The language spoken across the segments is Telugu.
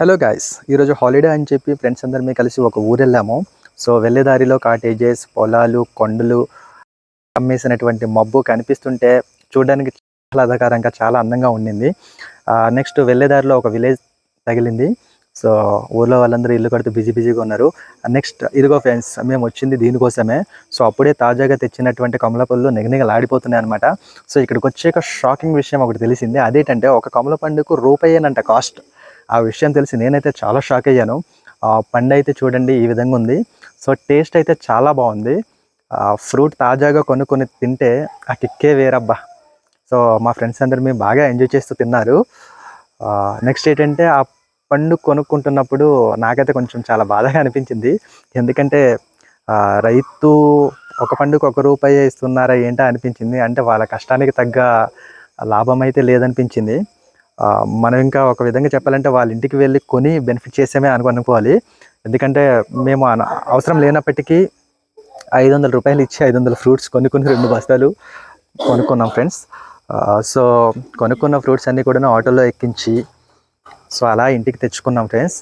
హలో గాయస్ ఈరోజు హాలిడే అని చెప్పి ఫ్రెండ్స్ అందరం కలిసి ఒక ఊరు వెళ్ళాము సో వెళ్ళే దారిలో కాటేజెస్ పొలాలు కొండలు అమ్మేసినటువంటి మబ్బు కనిపిస్తుంటే చూడడానికి చాలా చాలా అందంగా ఉండింది. నెక్స్ట్ వెళ్ళే దారిలో ఒక విలేజ్ తగిలింది. సో ఊర్లో వాళ్ళందరూ ఇల్లు కడుతూ బిజీ బిజీగా ఉన్నారు. నెక్స్ట్ ఇదిగో ఫ్రెండ్స్ మేము వచ్చింది దీనికోసమే. సో అప్పుడే తాజాగా తెచ్చినటువంటి కమల పళ్ళు నిగనిగలాడిపోతున్నాయి అనమాట సో ఇక్కడికి వచ్చాక షాకింగ్ విషయం ఒకటి తెలిసింది. అదేంటంటే ఒక కమల పండుకు రూపాయేనంట కాస్ట్ ఆ విషయం తెలిసి నేనైతే చాలా షాక్ అయ్యాను. పండు అయితే చూడండి ఈ విధంగా ఉంది. సో టేస్ట్ అయితే చాలా బాగుంది. ఫ్రూట్ తాజాగా కొనుక్కొని తింటే ఆ కిక్కే వేరబ్బా. సో మా ఫ్రెండ్స్ అందరు మేము బాగా ఎంజాయ్ చేస్తూ తిన్నారు. నెక్స్ట్ ఏంటంటే ఆ పండు కొనుక్కుంటున్నప్పుడు నాకైతే కొంచెం చాలా బాధగా అనిపించింది. ఎందుకంటే రైతు ఒక పండుగ ఒక రూపాయి ఇస్తున్నారా ఏంటా అనిపించింది. అంటే వాళ్ళ కష్టానికి తగ్గ లాభం అయితే లేదనిపించింది. మనం ఇంకా ఒక విధంగా చెప్పాలంటే వాళ్ళ ఇంటికి వెళ్ళి కొని బెనిఫిట్ చేసామే అనుకో అనుకోవాలి. ఎందుకంటే మేము అవసరం లేనప్పటికీ ఐదు వందల రూపాయలు ఇచ్చి ఐదు వందల ఫ్రూట్స్ కొనుక్కుని రెండు బస్తాలు కొనుక్కున్నాం ఫ్రెండ్స్. సో కొనుక్కున్న ఫ్రూట్స్ అన్నీ కూడా ఆటోలో ఎక్కించి సో అలా ఇంటికి తెచ్చుకున్నాం ఫ్రెండ్స్.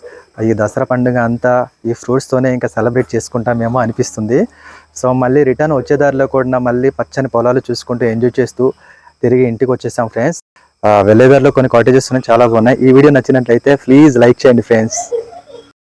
ఈ దసరా పండుగ అంతా ఈ ఫ్రూట్స్తోనే ఇంకా సెలబ్రేట్ చేసుకుంటామేమో అనిపిస్తుంది. సో మళ్ళీ రిటర్న్ వచ్చే దారిలో కూడా మళ్ళీ పచ్చని పొలాలు చూసుకుంటూ ఎంజాయ్ చేస్తూ తిరిగి ఇంటికి వచ్చేసాం ఫ్రెండ్స్. వెళ్ళే కొన్ని కాటేజెస్ ఉన్నాయి చాలా బాగున్నాయి. ఈ వీడియో నచ్చినట్లయితే ప్లీజ్ లైక్ చేయండి ఫ్రెండ్స్